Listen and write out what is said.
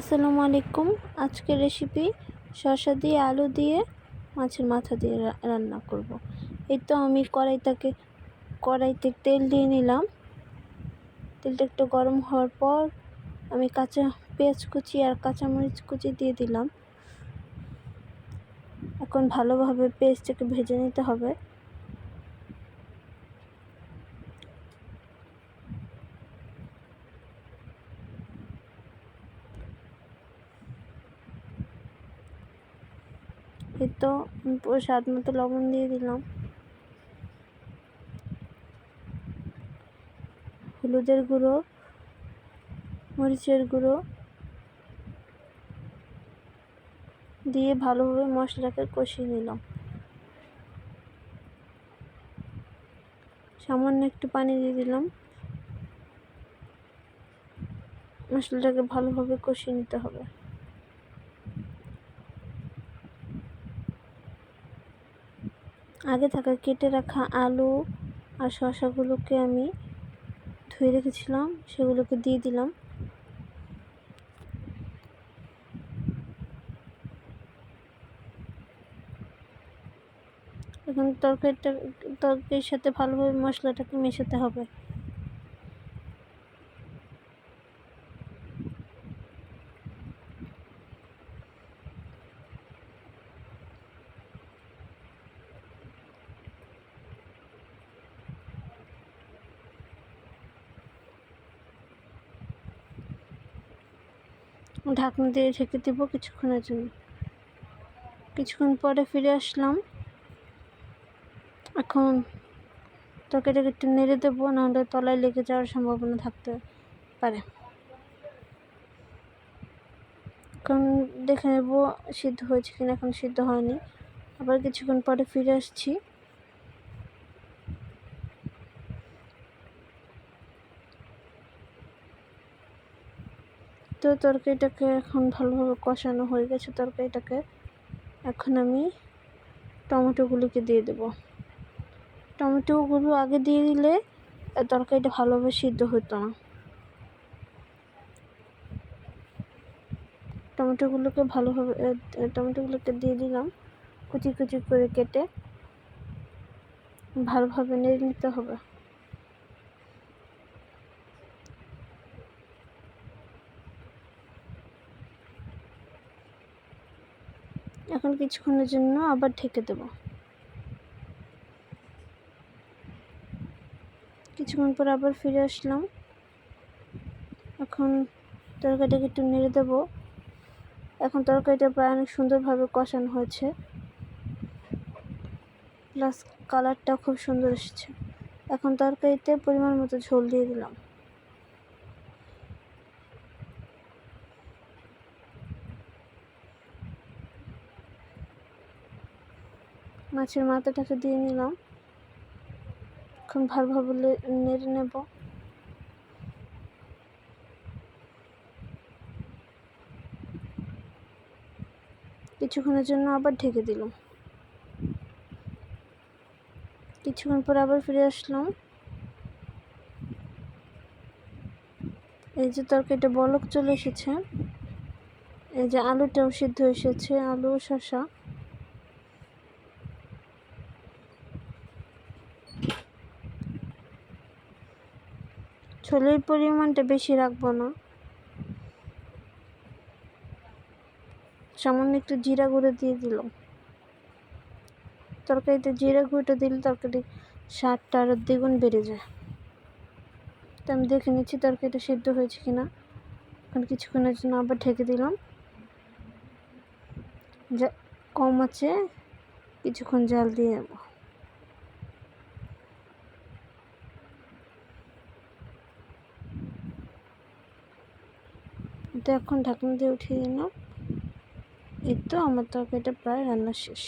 আসসালামু আলাইকুম। আজকের রেসিপি শসা দিয়ে আলু দিয়ে মাছের মাথা দিয়ে রান্না করব। এই তো আমি কড়াইটাকে, কড়াইতে তেল দিয়ে নিলাম। তেলটা একটু গরম হওয়ার পর আমি কাঁচা পেঁয়াজ কুচি আর কাঁচামরিচ কুচি দিয়ে দিলাম। এখন ভালোভাবে পেঁয়াজটাকে ভেজে নিতে হবে। পুরো স্বাদ মতো লবণ দিয়ে দিলাম। হলুদের গুঁড়ো, মরিচের গুঁড়ো দিয়ে ভালোভাবে মশলাটাকে কষিয়ে নিলাম। সামান্য একটু পানি দিয়ে দিলাম। মশলাটাকে ভালোভাবে কষিয়ে নিতে হবে। আগে থাকা, কেটে রাখা আলু আর শশাগুলোকে আমি ধুয়ে রেখেছিলাম, সেগুলোকে দিয়ে দিলাম। এখন তরকারিটা, তরকারির সাথে ভালোভাবে মশলাটাকে মেশাতে হবে। ঢাকনা দিয়ে ঢেকে দিব কিছুক্ষণের জন্য। কিছুক্ষণ পরে ফিরে আসলাম। এখন তরকারিটাকে একটু নেড়ে দেবো, নাহলে তলায় লেগে যাওয়ার সম্ভাবনা থাকতে পারে। এখন দেখে নেব সিদ্ধ হয়েছে কিনা, এখন সিদ্ধ হয়নি। আবার কিছুক্ষণ পরে ফিরে আসছি। তো তরকারিটাকে এখন ভালোভাবে কষানো হয়ে গেছে তরকারিটাকে। এখন আমি টমেটোগুলিকে দিয়ে দেব। টমেটোগুলো আগে দিয়ে দিলে তরকারিটা ভালোভাবে সিদ্ধ হতো না। টমেটোগুলোকে ভালোভাবে টমেটোগুলোকে দিয়ে দিলাম কুচি কুচি করে কেটে। ভালোভাবে নেড়ে নিতে হবে। এখন কিছুক্ষণের জন্য আবার ঢেকে দেব। কিছুক্ষণ পর আবার ফিরে আসলাম। এখন তরকারিটাকে একটু নেড়ে দেবো। এখন তরকারিটা প্রায় অনেক সুন্দরভাবে কষানো হয়েছে। প্লাস কালারটা খুব সুন্দর এসেছে। এখন তরকারিতে পরিমাণ মতো ঝোল দিয়ে দিলাম। মাছের মাথাটাকে দিয়ে নিলাম। এখন ভালোভাবে নেড়ে নেব। কিছুক্ষণের জন্য আবার ঢেকে দিলাম। কিছুক্ষণ পর আবার ফিরে আসলাম। এই যে তরকারিটা বলক চলে এসেছে। এই যে আলুটাও সিদ্ধ এসেছে, আলু শসা। ছোলের পরিমাণটা বেশি রাখব না। সামান্য একটু জিরা গুঁড়ো দিয়ে দিলাম। তরকারিতে জিরা গুঁড়োটা দিলে তরকারি স্বাদটা আরও দ্বিগুণ বেড়ে যায়। তো আমি দেখে নিচ্ছি তরকারিটা সিদ্ধ হয়েছে কিনা। এখন কিছুক্ষণের জন্য আবার ঢেকে দিলাম। যা কম আছে, কিছুক্ষণ জাল দিয়ে নেব। এটা এখন ঢাকনা দিয়ে উঠিয়ে নিলাম এই তো আমার তরকারিটা প্রায় রান্না শেষ।